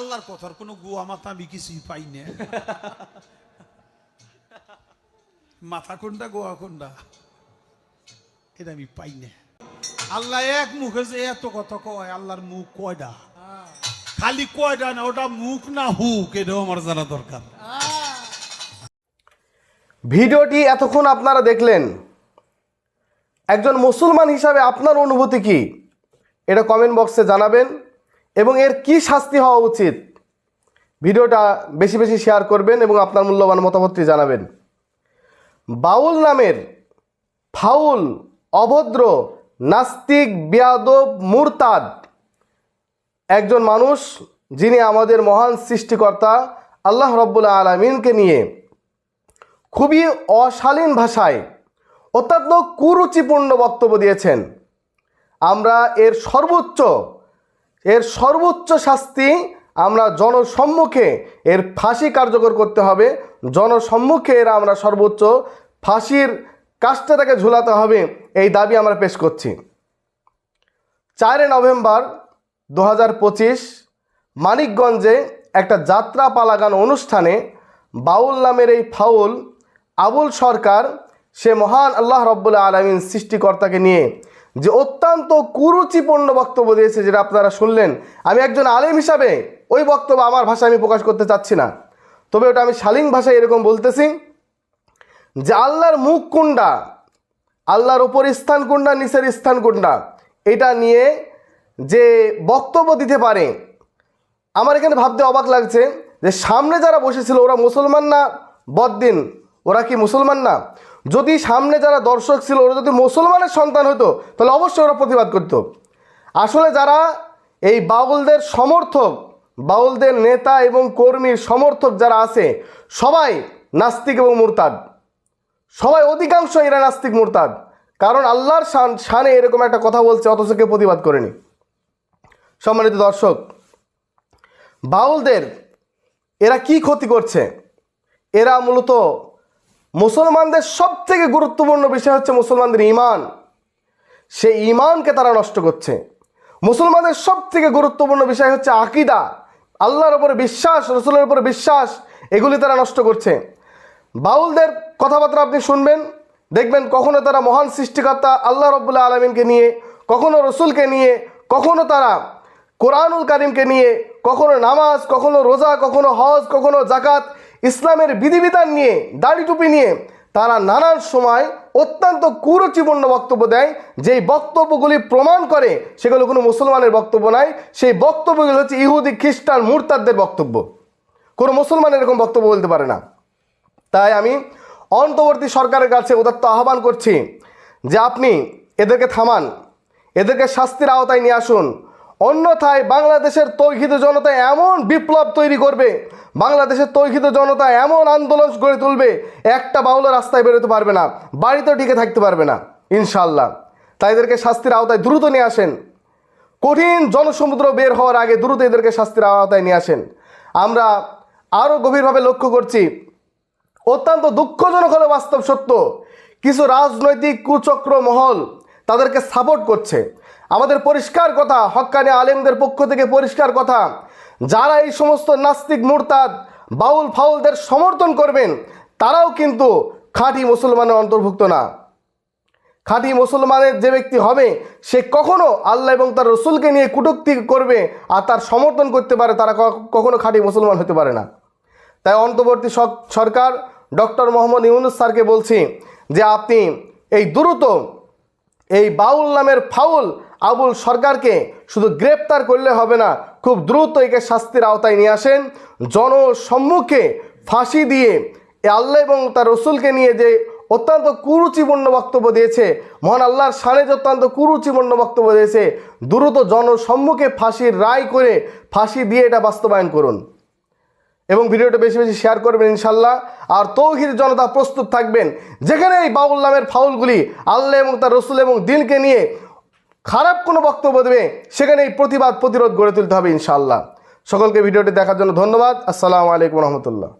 আল্লাহর কথার কোনো গুয়া মাথা আমি কিছুই পাই না। মাথা কোনটা গোয়া কোনটা? এটা আমি পাই না। আল্লাহ এক মুখে যে এত কথা কয়, আল্লাহর মুখ কয়টা খালি কয়টা না, ওটা মুখ না হুক, এটাও আমার জানা দরকার। ভিডিওটি এতক্ষণ আপনারা দেখলেন। একজন মুসলমান হিসাবে আপনার অনুভূতি কি? এটা কমেন্ট বক্সে জানাবেন। এবং এর কি শাস্তি হওয়া উচিত? ভিডিওটা বেশি বেশি শেয়ার করবেন এবং আপনার মূল্যবান মতামতটি জানাবেন। বাউল নামের ফাউল, অভদ্র, নাস্তিক, বিয়াদব, মুরতাদ একজন মানুষ যিনি আমাদের মহান সৃষ্টিকর্তা আল্লাহ রব্বুল্লা আলমিনকে নিয়ে খুবই অশালীন ভাষায় অত্যন্ত কুরুচিপূর্ণ বক্তব্য দিয়েছেন। আমরা এর সর্বোচ্চ এর সর্বোচ্চ শাস্তি আমরা জনসম্মুখে এর ফাঁসি কার্যকর করতে হবে। জনসম্মুখে এর আমরা সর্বোচ্চ ফাঁসির কাজটা তাকে ঝুলাতে হবে, এই দাবি আমরা পেশ করছি। চারে নভেম্বর দু হাজার পঁচিশ মানিকগঞ্জে একটা যাত্রা পালাগান অনুষ্ঠানে বাউল নামের এই ফাউল আবুল সরকার, সে মহান আল্লাহ রব্বুল্লা আলমিন সৃষ্টিকর্তাকে নিয়ে যে অত্যন্ত কুরুচিপূর্ণ বক্তব্য দিয়েছে যেটা আপনারা শুনলেন। আমি একজন আলেম হিসাবে ওই বক্তব্য আমার ভাষায় আমি প্রকাশ করতে চাচ্ছি না। তবে ওটা আমি শালীন ভাষায় এরকম বলতেছি যে আল্লাহর মুখ কুন্ডা আল্লাহর ওপর স্থান কুন্ডা নিচের স্থান কুন্ডা এটা নিয়ে যে বক্তব্য দিতে পারে, আমার এখানে ভাবতে অবাক লাগছে যে সামনে যারা বসেছিল ওরা মুসলমান না? বদ্দিন, ওরা কি মুসলমান না? যদি সামনে যারা দর্শক ছিল, ওরা যদি মুসলমানের সন্তান হতো তাহলে অবশ্যই ওরা প্রতিবাদ করতো। আসলে যারা এই বাউলদের সমর্থক, বাউলদের নেতা এবং কর্মীর সমর্থক যারা আছে, সবাই নাস্তিক এবং মুরতাদ। সবাই অধিকাংশ এরা নাস্তিক, মুরতাদ। কারণ আল্লাহর শান, শানে এরকম একটা কথা বলছে, অথচ কেউ প্রতিবাদ করেনি। সম্মানিত দর্শক, বাউলদের এরা কি ক্ষতি করছে? এরা মূলত মুসলমানদের সব থেকে গুরুত্বপূর্ণ বিষয় হচ্ছে মুসলমানদের ইমান সেই ইমানকে তারা নষ্ট করছে। মুসলমানদের সব থেকে গুরুত্বপূর্ণ বিষয় হচ্ছে আকিদা। আল্লাহর উপরে বিশ্বাস, রসুলের উপরে বিশ্বাস, এগুলি তারা নষ্ট করছে। বাউলদের কথাবার্তা আপনি শুনবেন, দেখবেন কখনো তারা মহান সৃষ্টিকর্তা আল্লাহ রব্বুল্লাহ আলমিনকে নিয়ে, কখনো রসুলকে নিয়ে, কখনো তারা কোরআনুল কারিমকে নিয়ে, কখনো নামাজ, কখনো রোজা, কখনো হজ, কখনো জাকাত ইসলামের বিধিবিধান নিয়ে, দাড়ি টুপি নিয়ে তারা নানান সময় অত্যন্ত কুরুচিপূর্ণ বক্তব্য দেয়। যেই বক্তব্যগুলি প্রমাণ করে সেগুলো কোনো মুসলমানের বক্তব্য নয় সেই বক্তব্যগুলো হচ্ছে ইহুদি, খ্রিস্টান, মুরতাদদের বক্তব্য। কোনো মুসলমান এরকম বক্তব্য বলতে পারে না। তাই আমি অন্তর্বর্তী সরকারের কাছে উদাত্ত আহ্বান করছি যে আপনি এদেরকে থামান, এদেরকে শাস্তির আওতায় নিয়ে আসুন। অন্যথায় বাংলাদেশের তৈহিত জনতা এমন বিপ্লব তৈরি করবে, বাংলাদেশের তৈহিত জনতা এমন আন্দোলন গড়ে তুলবে, একটা বাউলা রাস্তায় বেরোতে পারবে না, বাড়িতেও টিকে থাকতে পারবে না ইনশাল্লাহ তাই এদেরকে শাস্তির আওতায় দ্রুত নিয়ে আসেন। কঠিন জনসমুদ্র বের হওয়ার আগে দ্রুত এদেরকে শাস্তির আওতায় নিয়ে আসেন। আমরা আরও গভীরভাবে লক্ষ্য করছি, অত্যন্ত দুঃখজনক হলে বাস্তব সত্য, কিছু রাজনৈতিক কুচক্র মহল তাদেরকে সাপোর্ট করছে। আমাদের পরিষ্কার কথা হক্কানি আলেমদের পক্ষ থেকে পরিষ্কার কথা। যারা এই সমস্ত নাস্তিক মুরতাদ, বাউল ফাউলদের সমর্থন করবেন, তারাও কিন্তু খাঁটি মুসলমানের অন্তর্ভুক্ত না। খাঁটি মুসলমানের যে ব্যক্তি হবে, সে কখনো আল্লাহ এবং তার রসুলকে নিয়ে কুটুক্তি করবে আর তার সমর্থন করতে পারে, তারা কখনো খাঁটি মুসলমান হতে পারে না। তাই অন্তর্বর্তী সরকার ডক্টর মোহাম্মদ ইউনুস স্যারকে বলছি যে, আপনি এই দ্রুত এই বাউল নামের ফাউল আবুল সরকারকে শুধু গ্রেপ্তার করলে হবে না, খুব দ্রুত একে শাস্তির আওতায় নিয়ে আসেন। জনসম্মুখে ফাঁসি দিয়ে এ আল্লাহ এবং তার রসুলকে নিয়ে যে অত্যন্ত কুরুচিপূর্ণ বক্তব্য দিয়েছে, মহান আল্লাহর সানে যে অত্যন্ত কুরুচিপূর্ণ বক্তব্য দিয়েছে, দ্রুত জনসম্মুখে ফাঁসির রায় করে ফাঁসি দিয়ে এটা বাস্তবায়ন করুন। এবং ভিডিওটা বেশি বেশি শেয়ার করবেন ইনশাল্লাহ। আর তৌহির জনতা প্রস্তুত থাকবেন। যেখানে এই বাউল নামের ফাউলগুলি আল্লাহ এবং তার রসুল এবং দিনকে নিয়ে খারাপ কোনো বক্তব্য দেবে সেখানে এই প্রতিবাদ, প্রতিরোধ গড়ে তুলতে হবে ইনশাল্লাহ। সকলকে ভিডিওটি দেখার জন্য ধন্যবাদ। আসসালামু আলাইকুম রহমতুল্লাহ।